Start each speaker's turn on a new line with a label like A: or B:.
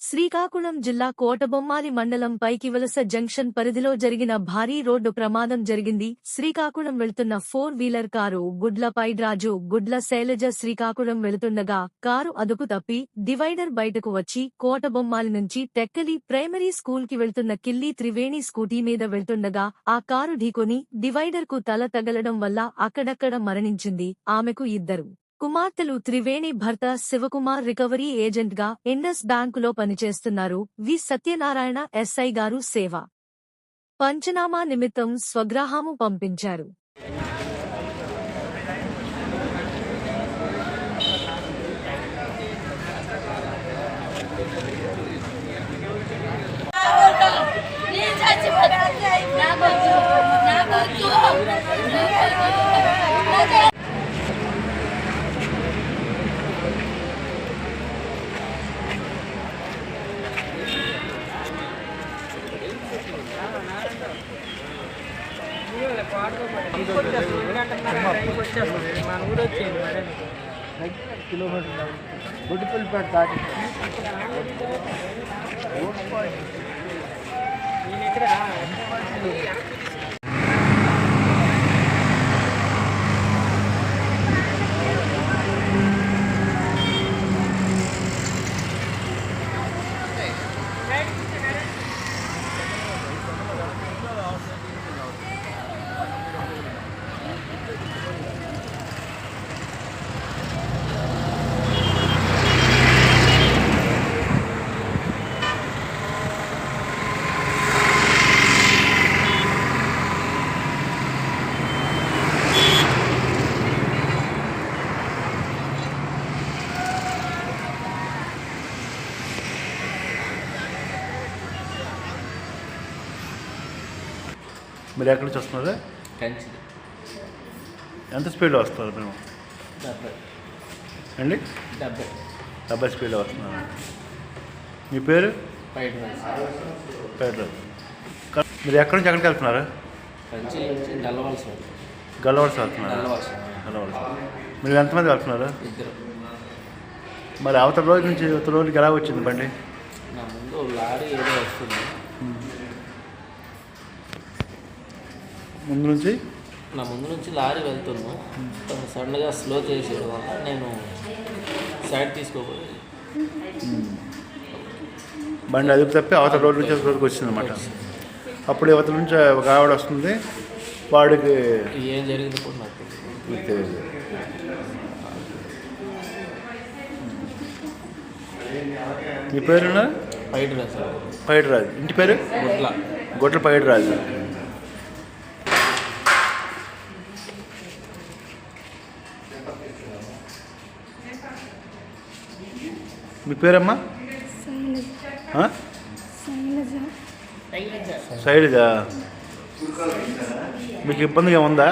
A: శ్రీకాకుళం జిల్లా కోటబొమ్మాలి మండలం పైకివలస జంక్షన్ పరిధిలో జరిగిన భారీ రోడ్డు ప్రమాదం జరిగింది. శ్రీకాకుళం వెళ్తున్న ఫోర్ వీలర్ కారు గుడ్ల పైడ్రాజు గుడ్ల శైలజ శ్రీకాకుళం వెళుతుండగా కారు అదుపు తప్పి డివైడర్ బయటకు వచ్చి కోటబొమ్మాలి నుంచి టెక్కలి ప్రైమరీ స్కూల్కి వెళ్తున్న కిల్లి త్రివేణి స్కూటీ మీద వెళ్తుండగా ఆ కారు ఢీకొని డివైడర్కు తల తగలడం వల్ల అక్కడక్కడ మరణించింది. ఆమెకు ఇద్దరు కుమార్తెలు త్రివేణి భర్త శివకుమార్ రికవరీ ఏజెంట్గా ఇండస్ బ్యాంకులో పనిచేస్తున్నారు. వి. సత్యనారాయణ ఎస్ఐ గారు సేవ. పంచనామా నిమిత్తం స్వగ్రాహము పంపించారు
B: నేను చచ్చిపోతాను నాకొద్దు నాకొద్దు నాకే
C: మన ఊరు వచ్చింది మరి కిలోమీటర్ బొడ్డుపల్లిపేట దాటి నేను ఇక్కడ
D: మీరు ఎక్కడి నుంచి వస్తున్నారు?
E: కంచి.
D: ఎంత స్పీడ్లో వస్తున్నారు మేము
E: డెబ్బై.
D: అండి?
E: డెబ్బై.
D: డెబ్బై స్పీడ్లో వస్తున్నారు. మీ పేరు? పేరు మీరు ఎక్కడి నుంచి ఎక్కడికి వెళ్తున్నారు? గల్లవలస వెళ్తున్నారు. గల్లవలస మీరు ఎంతమంది వెళ్తున్నారు?
E: ఇద్దరు.
D: మరి అవతల రోజు నుంచి అవతల రోజుకి ఎలా వచ్చింది బండి?
E: నా ముందు లారీ ఏదో వస్తుంది.
D: ముందు నుంచి?
E: నా ముందు నుంచి లారీ వెళ్తున్నాను తను సడన్గా స్లో చేసేయడం వల్ల నేను సైడ్ తీసుకోకూడదు
D: బండి అదుపు తప్పి అవతల రోడ్డు నుంచి రోడ్డుకి వచ్చింది అనమాట అప్పుడు అవతల నుంచి ఒక ఆవిడ వస్తుంది. వాడికి
E: ఏం జరిగింది కూడా నాకు తెలియదు. బయట రైస్
D: పైడి రాజు ఇంటి పేరు?
E: గుడ్ల.
D: గొడ్ల పైడి మీ పేరమ్మా? శైలజా మీకు ఇబ్బందిగా ఉందా?